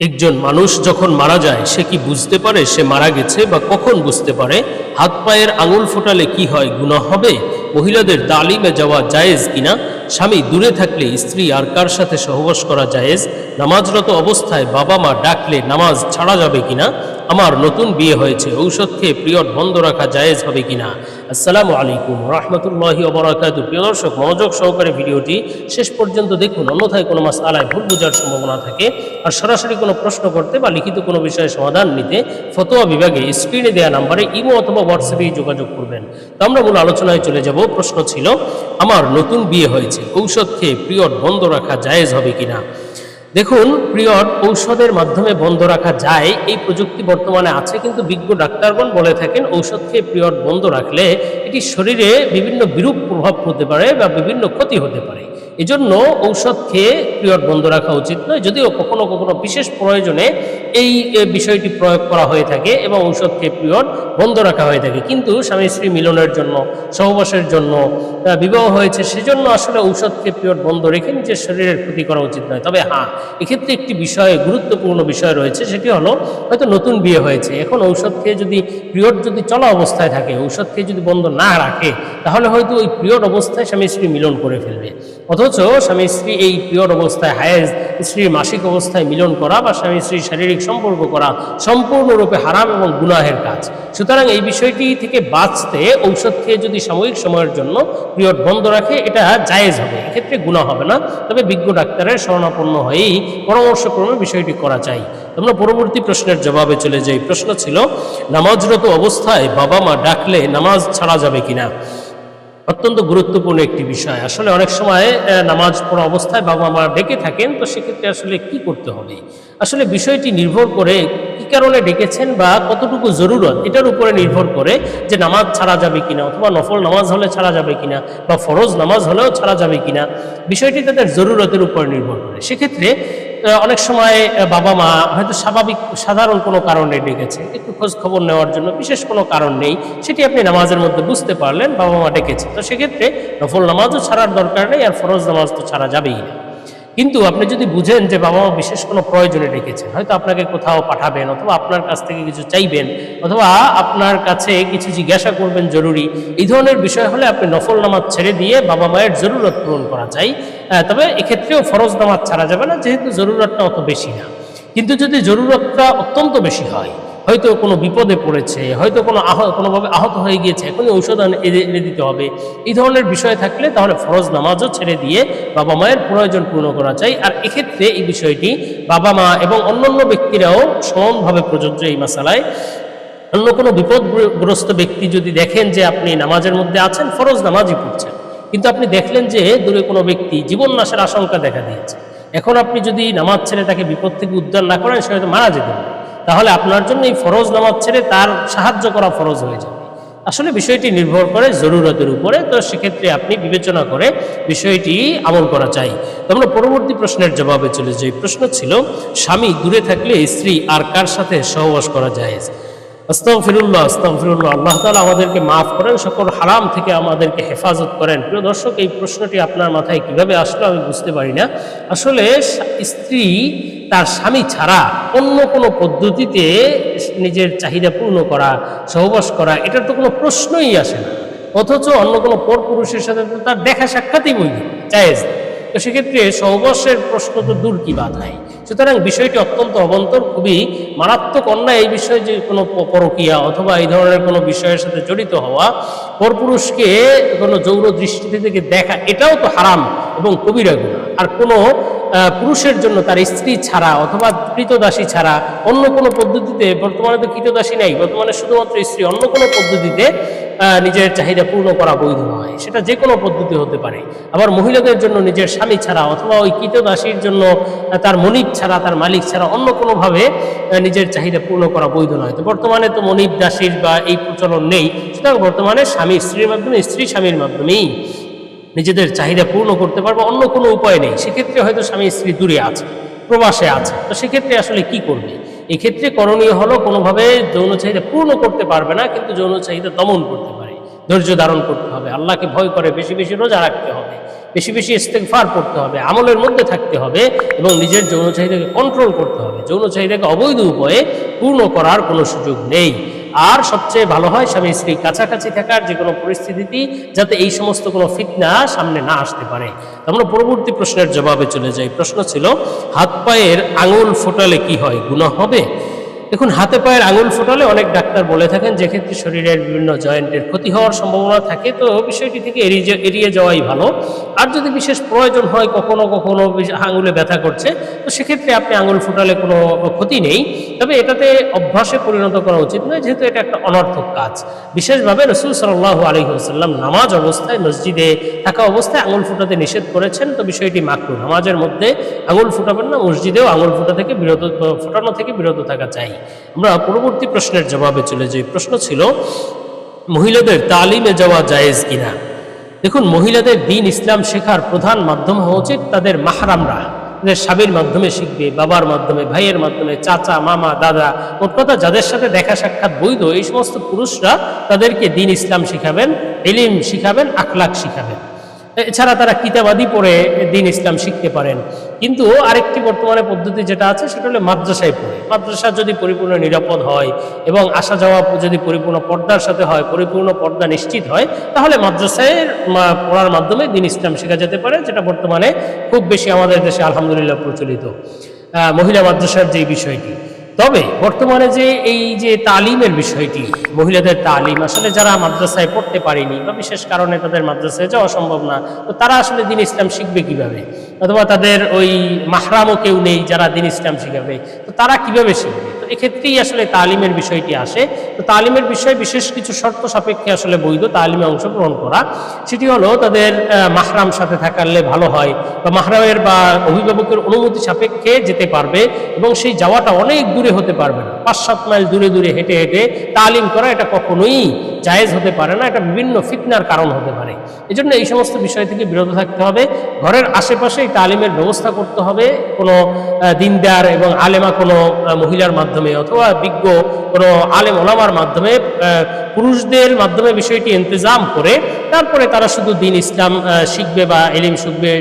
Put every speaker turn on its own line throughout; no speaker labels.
একজন মানুষ যখন মারা যায়, সে কি বুঝতে পারে সে মারা গেছে বা কখন বুঝতে পারে? হাত পায়ের আঙুল ফোটালে কি হয়, গুনাহ হবে? মহিলাদের তালিমে যাওয়া জায়েজ কিনা? স্বামী দূরে থাকলে স্ত্রী আর কার সাথে সহবাস করা জায়েজ? নামাজরত অবস্থায় বাবা মা ডাকলে নামাজ ছাড়া যাবে কিনা? আমার নতুন বিয়ে হয়েছে, ঔষধ খেয়ে পিরিয়ড বন্ধ রাখা জায়েজ হবে কিনা? আসসালামু আলাইকুম রহমতুল্লাহি ওবরাকাতু প্রিয় দর্শক, মনোযোগ সহকারে ভিডিওটি শেষ পর্যন্ত দেখুন, অন্যথায় কোনো মাস আলায় ভুল বোঝার সম্ভাবনা থাকে আর সরাসরি কোনো প্রশ্ন করতে বা লিখিত কোনো বিষয়ে সমাধান নিতে ফতোয়া বিভাগে স্ক্রিনে দেওয়া নাম্বারে ইমো অথবা হোয়াটসঅ্যাপেই যোগাযোগ করবেন। তো আমরা মূল আলোচনায় চলে যাব। প্রশ্ন ছিল, আমার নতুন বিয়ে হয়েছে, ঔষধ খেয়ে পিরিয়ড বন্ধ রাখা জায়েজ হবে কিনা? দেখুন, পিরিয়ড ঔষধের মাধ্যমে বন্ধ রাখা যায়, এই প্রযুক্তি বর্তমানে আছে, কিন্তু বিজ্ঞ ডাক্তারগণ বলে থাকেন, ঔষধ খেয়ে পিরিয়ড বন্ধ রাখলে এটি শরীরে বিভিন্ন বিরূপ প্রভাব হতে পারে বা বিভিন্ন ক্ষতি হতে পারে। এজন্য ঔষধ খেয়ে পিরিয়ড বন্ধ রাখা উচিত নয়, যদিও কখনো কখনো বিশেষ প্রয়োজনে এই বিষয়টি প্রয়োগ করা হয়ে থাকে এবং ঔষধ খেয়ে পিরিয়ড বন্ধ রাখা হয়ে থাকে। কিন্তু স্বামী স্ত্রী মিলনের জন্য, সহবাসের জন্য বিবাহ হয়েছে, সেজন্য আসলে ঔষধ খেয়ে পিরিয়ড বন্ধ রেখে নিজের শরীরের ক্ষতি করা উচিত নয়। তবে হ্যাঁ এক্ষেত্রে একটি বিষয়, গুরুত্বপূর্ণ বিষয় রয়েছে, সেটি হলো হয়তো নতুন বিয়ে হয়েছে। এখন ঔষধ খেয়ে যদি, পিরিয়ড যদি চলা অবস্থায় থাকে, ঔষধ খেয়ে যদি বন্ধ না রাখে, তাহলে হয়তো ওই পিরিয়ড অবস্থায় স্বামী স্ত্রী মিলন করে ফেলবে। অথচ স্বামী স্ত্রী এই পিরিয়ড অবস্থায় হায়েজ স্ত্রীর মাসিক অবস্থায় মিলন করা বা স্বামী স্ত্রীর শারীরিক সম্পর্ক করা সম্পূর্ণরূপে হারাম এবং গুনাহের কাজ। সুতরাং এই বিষয়টি থেকে বাঁচতে ঔষধ খেয়ে যদি সাময়িক সময়ের জন্য পিরিয়ড বন্ধ রাখে, এটা জায়েজ হবে। এক্ষেত্রে গুণা হবে না। তবে বিজ্ঞ ডাক্তারের শরণাপন্ন হয়েই পরামর্শক্রমে বিষয়টি করা যায়। আমরা পরবর্তী প্রশ্নের জবাবে চলে যাই। প্রশ্ন ছিল, নামাজরত অবস্থায় বাবা মা ডাকলে নামাজ ছাড়া যাবে কিনা? অত্যন্ত গুরুত্বপূর্ণ একটি বিষয়। আসলে অনেক সময় নামাজ পড়া অবস্থায় বাবা মা ডেকে থাকেন, তো সেক্ষেত্রে আসলে কি করতে হবে? আসলে বিষয়টি নির্ভর করে কি কারণে ডেকেছেন বা কতটুকু জরুরত, এটার উপরে নির্ভর করে যে নামাজ ছাড়া যাবে কিনা অথবা নফল নামাজ হলে ছাড়া যাবে কিনা বা ফরজ নামাজ হলেও ছাড়া যাবে কিনা। বিষয়টি তাদের জরুরতের উপর নির্ভর করে। সেক্ষেত্রে অনেক সময় বাবা মা হয়তো স্বাভাবিক, সাধারণ কোনো কারণে ডেকেছে, একটু খোঁজ খবর নেওয়ার জন্য বিশেষ কোনো কারণ নেই, সেটি আপনি নামাজের মধ্যে বুঝতে পারলেন, বাবা মা ডেকেছে। তো সেক্ষেত্রে নফল নামাজও ছাড়ার দরকার নেই, আর ফরজ নামাজ তো ছাড়া যাবেই না। কিন্তু আপনি যদি বুঝেন যে বাবা মা বিশেষ কোনো প্রয়োজনে ডেকেছেন হয়তো আপনাকে কোথাও পাঠাবেন অথবা আপনার কাছ থেকে কিছু চাইবেন, অথবা আপনার কাছে কিছু জিজ্ঞাসা করবেন জরুরি, এই ধরনের বিষয় হলে আপনি নফল নামাজ ছেড়ে দিয়ে বাবা মায়ের জরুরত পূরণ করা যায়। তবে এক্ষেত্রেও ফরজ নামাজ ছাড়া যাবে না, যেহেতু জরুরতটা অত বেশি না। কিন্তু যদি জরুরতটা অত্যন্ত বেশি হয় হয়তো কোনো বিপদে পড়েছে, হয়তো কোনো আহ, কোনোভাবে আহত হয়ে গিয়েছে, এখনই ঔষধ এনে দিতে হবে। এই ধরনের বিষয় থাকলে তাহলে ফরজ নামাজও ছেড়ে দিয়ে বাবা মায়ের প্রয়োজন পূর্ণ করা চাই আর এক্ষেত্রে এই বিষয়টি বাবা মা এবং অন্যান্য ব্যক্তিরাও সমানভাবে প্রযোজ্য এই মশালায় অন্য কোনো বিপদগ্রস্ত ব্যক্তি যদি দেখেন যে আপনি নামাজের মধ্যে আছেন, ফরজ নামাজই পড়ছেন। কিন্তু আপনি দেখলেন যে দূরে কোনো ব্যক্তি জীবন নাশের আশঙ্কা দেখা দিয়েছে। এখন আপনি যদি নামাজ ছেড়ে তাকে বিপদ থেকে উদ্ধার না করেন, সে হয়তো মারা যেতে পারে। তাহলে আপনার জন্য এই ফরজ নামাজ ছেড়ে তার সাহায্য করা ফরজ হয়ে যাবে। আসলে বিষয়টি নির্ভর করে জরুরতের উপরে, তো সেক্ষেত্রে আপনি বিবেচনা করে বিষয়টি আমল করা চাই। আমরা পরবর্তী প্রশ্নের জবাবে চলে যে প্রশ্ন ছিল, স্বামী দূরে থাকলে স্ত্রী আর কার সাথে সহবাস করা যায় আস্তফিরুল্লাহ আস্তফিরুল্লাহ আল্লাহ তালা আমাদেরকে মাফ করেন, সকল হারাম থেকে আমাদেরকে হেফাজত করেন। প্রিয় দর্শক, এই প্রশ্নটি আপনার মাথায় কীভাবে আসলো আমি বুঝতে পারি না। আসলে স্ত্রী তার স্বামী ছাড়া অন্য কোনো পদ্ধতিতে নিজের চাহিদা পূর্ণ করা, সহবাস করা, এটার তো কোনো প্রশ্নই আসে না। অথচ অন্য কোনো পর পুরুষের সাথে তো তার দেখা সাক্ষাৎই বই চায়েজ তো সেক্ষেত্রে সহবাসের প্রশ্ন তো দূর কি বাধায় সুতরাং বিষয়টি অত্যন্ত অবন্তর, খুবই মারাত্মক অন্যায় এই বিষয়ে যে কোনো পরকীয়া অথবা এই ধরনের কোনো বিষয়ের সাথে জড়িত হওয়া, পরপুরুষকে কোনো যৌন দৃষ্টিতে থেকে দেখা, এটাও তো হারাম এবং কবিরা গুণা। আর কোনো পুরুষের জন্য তার স্ত্রী ছাড়া অথবা কৃতদাসী ছাড়া অন্য কোনো পদ্ধতিতে, বর্তমানে তো কৃতদাসী নাই, বর্তমানে শুধুমাত্র স্ত্রী, অন্য কোনো পদ্ধতিতে নিজের চাহিদা পূর্ণ করা বৈধ নয়। সেটা যে কোনো পদ্ধতি হতে পারে। আবার মহিলাদের জন্য নিজের স্বামী ছাড়া অথবা ওই কৃতদাসীর জন্য তার মনিব ছাড়া, তার মালিক ছাড়া অন্য কোনোভাবে নিজের চাহিদা পূর্ণ করা বৈধ নয়। তো বর্তমানে তো মনিব দাসীর বা এই প্রচলন নেই। সুতরাং বর্তমানে স্বামী স্ত্রীর মাধ্যমে, স্ত্রী স্বামীর মাধ্যমেই নিজেদের চাহিদা পূর্ণ করতে পারবে, অন্য কোনো উপায় নেই। সেক্ষেত্রে হয়তো স্বামী স্ত্রী দূরে আছে, প্রবাসে আছে। তো সেক্ষেত্রে আসলে কি করবে? এক্ষেত্রে করণীয় হলো কোনোভাবে যৌন চাহিদা পূর্ণ করতে পারবে না, কিন্তু যৌন চাহিদা দমন করতে পারে। ধৈর্য ধারণ করতে হবে, আল্লাহকে ভয় করে বেশি বেশি রোজা রাখতে হবে, বেশি বেশি ইস্তেকফার করতে হবে, আমলের মধ্যে থাকতে হবে এবং নিজের যৌন চাহিদাকে কন্ট্রোল করতে হবে। যৌন চাহিদাকে অবৈধ উপায়ে পূর্ণ করার কোনো সুযোগ নেই। আর সবচেয়ে ভালো হয় স্বামী স্ত্রী কাছাকাছি থাকার যে কোনো পরিস্থিতিতে যাতে এই সমস্ত কোনো ফিটনা সামনে না আসতে পারে। আমরা পরবর্তী প্রশ্নের জবাবে চলে যাই। প্রশ্ন ছিল হাত পায়ের আঙুল ফোটালে কি হয়? গুণা হবে? দেখুন, হাতে পায়ের আঙুল ফোটালে অনেক ডাক্তার বলে থাকেন যে ক্ষেত্রে শরীরের বিভিন্ন জয়েন্টের ক্ষতি হওয়ার সম্ভাবনা থাকে। তো বিষয়টি থেকে এড়িয়ে এড়িয়ে যাওয়াই ভালো। আর যদি বিশেষ প্রয়োজন হয়, কখনো কখনো আঙুলে ব্যথা করছে, তো সেক্ষেত্রে আপনি আঙুল ফোটালে কোনো ক্ষতি নেই। তবে এটাতে অভ্যাসে পরিণত করা উচিত নয়, যেহেতু এটা একটা অনর্থক কাজ। বিশেষভাবে রসুল সাল্লাহ আলী সাল্লাম নামাজ অবস্থায় মসজিদে থাকা অবস্থায় আঙুল ফুটাতে নিষেধ করেছেন। তো বিষয়টি মাকরু। নামাজের মধ্যে আঙুল ফুটাবেন না, মসজিদেও আঙুল ফুটা থেকে বিরত, ফোটানো থেকে বিরত থাকা চাই। আমরা পরবর্তী প্রশ্নের জবাবে চলে যাই। প্রশ্ন ছিল, মহিলাদের তালিমে যাওয়া জায়েজ কিনা? দেখুন, মহিলাদের দিন ইসলাম শেখার প্রধান মাধ্যম উচিত তাদের মাহরামরা। তাদের স্বামীর মাধ্যমে শিখবে, বাবার মাধ্যমে, ভাইয়ের মাধ্যমে, চাচা, মামা, দাদা, মোট কথা যাদের সাথে দেখা সাক্ষাৎ বৈধ, এই সমস্ত পুরুষরা তাদেরকে দিন ইসলাম শিখাবেন এলিম শিখাবেন, আখলাক শিখাবেন। এছাড়া তারা কিতাবাদি পড়ে দিন ইসলাম শিখতে পারেন। কিন্তু আরেকটি বর্তমানে পদ্ধতি যেটা আছে, সেটা হলো মাদ্রাসায় পড়ে। মাদ্রাসা যদি পরিপূর্ণ নিরাপদ হয় এবং আসা যাওয়া যদি পরিপূর্ণ পর্দার সাথে হয়, পরিপূর্ণ পর্দা নিশ্চিত হয়, তাহলে মাদ্রাসায় পড়ার মাধ্যমে দিন ইসলাম শেখা যেতে পারে, যেটা বর্তমানে খুব বেশি আমাদের দেশে আলহামদুলিল্লাহ প্রচলিত। মহিলা মাদ্রাসার যে বিষয়টি তবে বর্তমানে যে এই যে তালিমের বিষয়টি, মহিলাদের তালিম, আসলে যারা মাদ্রাসায় পড়তে পারেনি বা বিশেষ কারণে তাদের মাদ্রাসায় যাওয়া সম্ভব না, তো তারা আসলে দিন ইসলাম শিখবে কীভাবে? অথবা তাদের ওই মাহরামও কেউ নেই যারা দিন ইসলাম শিখাবে, তো তারা কীভাবে শিখবে? এক্ষেত্রেই আসলে তালিমের বিষয়টি আসে। তো তালিমের বিষয়ে বিশেষ কিছু শর্ত সাপেক্ষে আসলে বৈধ তালিমে অংশগ্রহণ করা। সেটি হলো তাদের মাহরাম সাথে থাকালে ভালো হয় বা মাহরামের বা অভিভাবকের অনুমতি সাপেক্ষে যেতে পারবে এবং সেই যাওয়াটা অনেক দূরে হতে পারবে না। পাঁচ, সাত মাইল দূরে দূরে হেঁটে হেঁটে তালিম করা এটা কখনোই জায়েজ হতে পারে না, এটা বিভিন্ন ফিতনার কারণ হতে পারে। এই জন্য এই সমস্ত বিষয় থেকে বিরত থাকতে হবে। ঘরের আশেপাশে এই তালিমের ব্যবস্থা করতে হবে। কোনো দিনদার এবং আলেমা কোনো মহিলার মাধ্যমে অথবা বিজ্ঞ কোনো আলেম ওলামার মাধ্যমে পুরুষদের মাধ্যমে বিষয়টি ইন্তজাম করে, তারপরে তারা শুধু দিন ইসলাম শিখবে বা এলিম শিখবে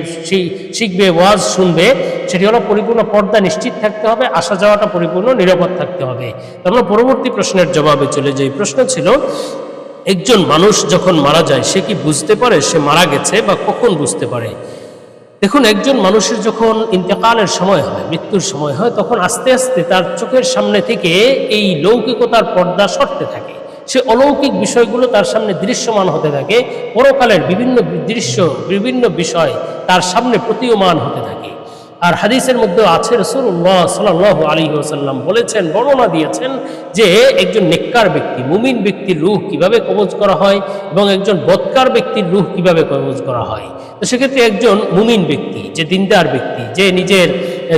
শিখবে, ওয়াজ শুনবে, সেটি হলো পরিপূর্ণ পর্দা নিশ্চিত থাকতে হবে, আসা যাওয়াটা পরিপূর্ণ, নিরাপদ থাকতে হবে। আমরা পরবর্তী প্রশ্নের জবাবে চলে যাই। প্রশ্ন ছিল, একজন মানুষ যখন মারা যায়, সে কি বুঝতে পারে, সে মারা গেছে বা কখন বুঝতে পারে? দেখুন, একজন মানুষের যখন ইন্তেকালের সময় হয়, মৃত্যুর সময় হয়, তখন আস্তে আস্তে তার চোখের সামনে থেকে এই লৌকিকতার পর্দা সরতে থাকে। সে অলৌকিক বিষয়গুলো তার সামনে দৃশ্যমান হতে থাকে। পরকালের বিভিন্ন দৃশ্য, বিভিন্ন বিষয় তার সামনে প্রতীয়মান হতে থাকে। আর হাদিসের মধ্যে আছে রসুল্লাহ সাল্লাহ আলী ওসাল্লাম বলেছেন, বর্ণনা দিয়েছেন যে একজন নেককার ব্যক্তি, মুমিন ব্যক্তির রুহ কীভাবে কবজ করা হয় এবং একজন বৎকার ব্যক্তির রুহ কীভাবে কবজ করা হয়। তো সেক্ষেত্রে একজন মুমিন ব্যক্তি, যে দিনদার ব্যক্তি, যে নিজের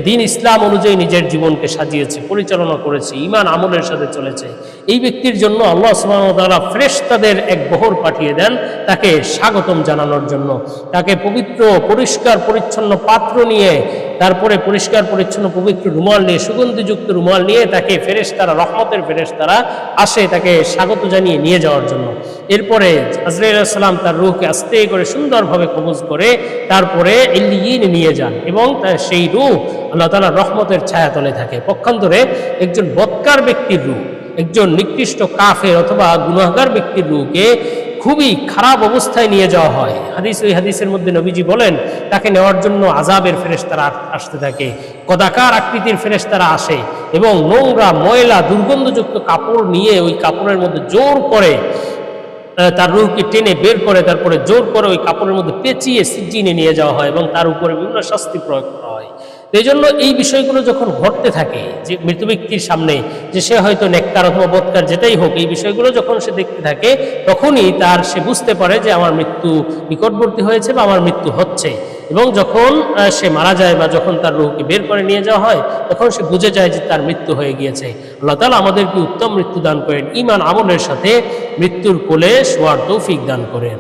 দিন ইসলাম অনুযায়ী নিজের জীবনকে সাজিয়েছে, পরিচালনা করেছে ইমান আমলের সাথে চলেছে। এই ব্যক্তির জন্য আল্লাহ সুবাহতালা ফ্রেশ তাদের এক বহর পাঠিয়ে দেন তাকে স্বাগতম জানানোর জন্য। তাকে পবিত্র, পরিষ্কার, পরিচ্ছন্ন পাত্র নিয়ে, তারপরে পরিষ্কার, পরিচ্ছন্ন, পবিত্র রুমাল নিয়ে, সুগন্ধিযুক্ত রুমাল নিয়ে তাকে ফেরেশ তারা রহমতের ফেরেশ তারা আসে তাকে স্বাগত জানিয়ে নিয়ে যাওয়ার জন্য। এরপরে আজরাইসাল্লাম তার রুহকে আস্তে করে সুন্দরভাবে কবজ করে তারপরে ইল্লিয়িন নিয়ে যান এবং সেই রূহ আল্লাহ তালা রহমতের ছায়াতলে থাকে। পক্ষান্তরে একজন বৎকার ব্যক্তির রূপ, একজন নিকৃষ্ট কাফের অথবা গুনাহগার ব্যক্তির রূহকে খুবই খারাপ অবস্থায় নিয়ে যাওয়া হয়। হাদিস ওই হাদিসের মধ্যে নবীজি বলেন, তাকে নেওয়ার জন্য আজাবের ফেরেশতারা আসতে থাকে, কদাকার আকৃতির ফেরেশতারা আসে এবং নোংরা, ময়লা, দুর্গন্ধযুক্ত কাপড় নিয়ে ওই কাপড়ের মধ্যে জোর করে তার রুহকে টেনে বের করে, তারপরে জোর করে ওই কাপড়ের মধ্যে পেঁচিয়ে সিজিনে নিয়ে যাওয়া হয় এবং তার উপরে বিভিন্ন শাস্তি প্রয়োগ এই জন্য এই বিষয়গুলো যখন ঘটতে থাকে, যে মৃত ব্যক্তির সামনে যে সে হয়তো নেককার অথবা বৎকার যেটাই হোক, এই বিষয়গুলো যখন সে দেখতে থাকে, তখনই তার সে বুঝতে পারে যে আমার মৃত্যু নিকটবর্তী হয়েছে বা আমার মৃত্যু হচ্ছে। এবং যখন সে মারা যায় বা যখন তার রুহকে বের করে নিয়ে যাওয়া হয়, তখন সে বুঝে যায় যে তার মৃত্যু হয়ে গিয়েছে। আল্লাহ তালা আমাদেরকে উত্তম মৃত্যু দান করেন ইমান আমলের সাথে মৃত্যুর কোলে শোয়ার তৌফিক দান করেন।